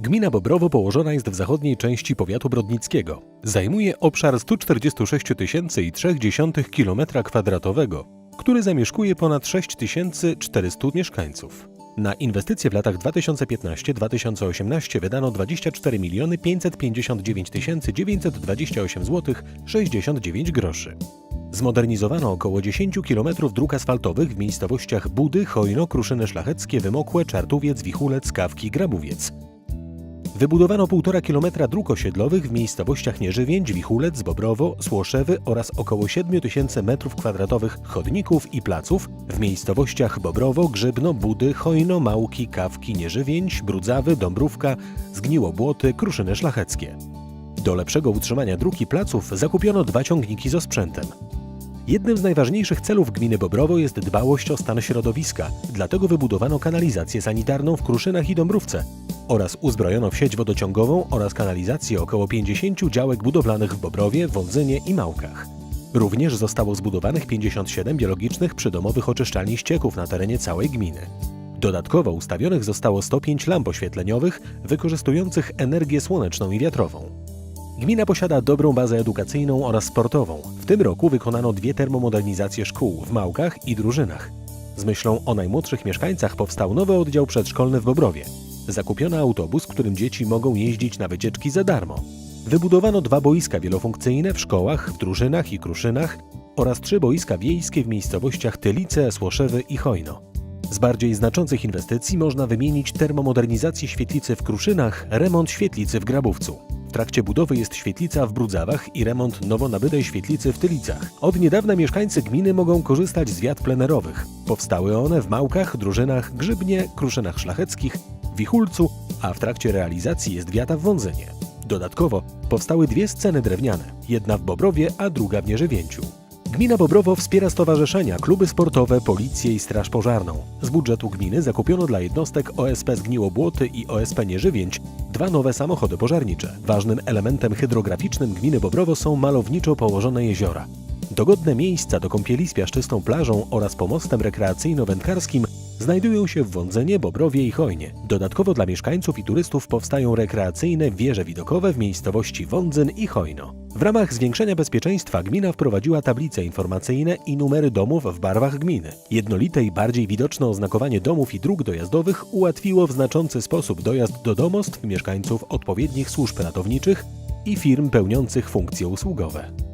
Gmina Bobrowo położona jest w zachodniej części powiatu brodnickiego. Zajmuje obszar 146 3,3 km2, który zamieszkuje ponad 6400 mieszkańców. Na inwestycje w latach 2015-2018 wydano 24 559 928 zł 69 groszy. Zmodernizowano około 10 km dróg asfaltowych w miejscowościach Budy, Chojno, Kruszyny Szlacheckie, Wymokłe, Czartuwiec, Wichulec, Kawki, Grabowiec. Wybudowano 1,5 km dróg osiedlowych w miejscowościach Nieżywięć, Wichulec, Bobrowo, Słoszewy oraz około 7 tysięcy m2 chodników i placów w miejscowościach Bobrowo, Grzybno, Budy, Chojno, Małki, Kawki, Nieżywięć, Brudzawy, Dąbrówka, Zgniłobłoty, Kruszyny Szlacheckie. Do lepszego utrzymania dróg i placów zakupiono dwa ciągniki z osprzętem. Jednym z najważniejszych celów gminy Bobrowo jest dbałość o stan środowiska, dlatego wybudowano kanalizację sanitarną w Kruszynach i Dąbrówce oraz uzbrojono w sieć wodociągową oraz kanalizację około 50 działek budowlanych w Bobrowie, Wądzynie i Małkach. Również zostało zbudowanych 57 biologicznych przydomowych oczyszczalni ścieków na terenie całej gminy. Dodatkowo ustawionych zostało 105 lamp oświetleniowych wykorzystujących energię słoneczną i wiatrową. Gmina posiada dobrą bazę edukacyjną oraz sportową. W tym roku wykonano dwie termomodernizacje szkół w Małkach i Drużynach. Z myślą o najmłodszych mieszkańcach powstał nowy oddział przedszkolny w Bobrowie. Zakupiono autobus, którym dzieci mogą jeździć na wycieczki za darmo. Wybudowano dwa boiska wielofunkcyjne w szkołach, w Drużynach i Kruszynach oraz trzy boiska wiejskie w miejscowościach Tylice, Słoszewy i Chojno. Z bardziej znaczących inwestycji można wymienić termomodernizację świetlicy w Kruszynach, remont świetlicy w Grabówcu. W trakcie budowy jest świetlica w Brudzawach i remont nowo nabytej świetlicy w Tylicach. Od niedawna mieszkańcy gminy mogą korzystać z wiat plenerowych. Powstały one w Małkach, Drużynach, Grzybnie, Kruszynach Szlacheckich, Wichulcu, a w trakcie realizacji jest wiata w Wądzynie. Dodatkowo powstały dwie sceny drewniane, jedna w Bobrowie, a druga w Nieżywięciu. Gmina Bobrowo wspiera stowarzyszenia, kluby sportowe, policję i straż pożarną. Z budżetu gminy zakupiono dla jednostek OSP Zgniłobłoty i OSP Nieżywięć dwa nowe samochody pożarnicze. Ważnym elementem hydrograficznym gminy Bobrowo są malowniczo położone jeziora. Dogodne miejsca do kąpieli z piaszczystą plażą oraz pomostem rekreacyjno-wędkarskim znajdują się w Wądzenie, Bobrowie i Chojnie. Dodatkowo dla mieszkańców i turystów powstają rekreacyjne wieże widokowe w miejscowości Wądzyn i Chojno. W ramach zwiększenia bezpieczeństwa gmina wprowadziła tablice informacyjne i numery domów w barwach gminy. Jednolite i bardziej widoczne oznakowanie domów i dróg dojazdowych ułatwiło w znaczący sposób dojazd do domostw mieszkańców odpowiednich służb ratowniczych i firm pełniących funkcje usługowe.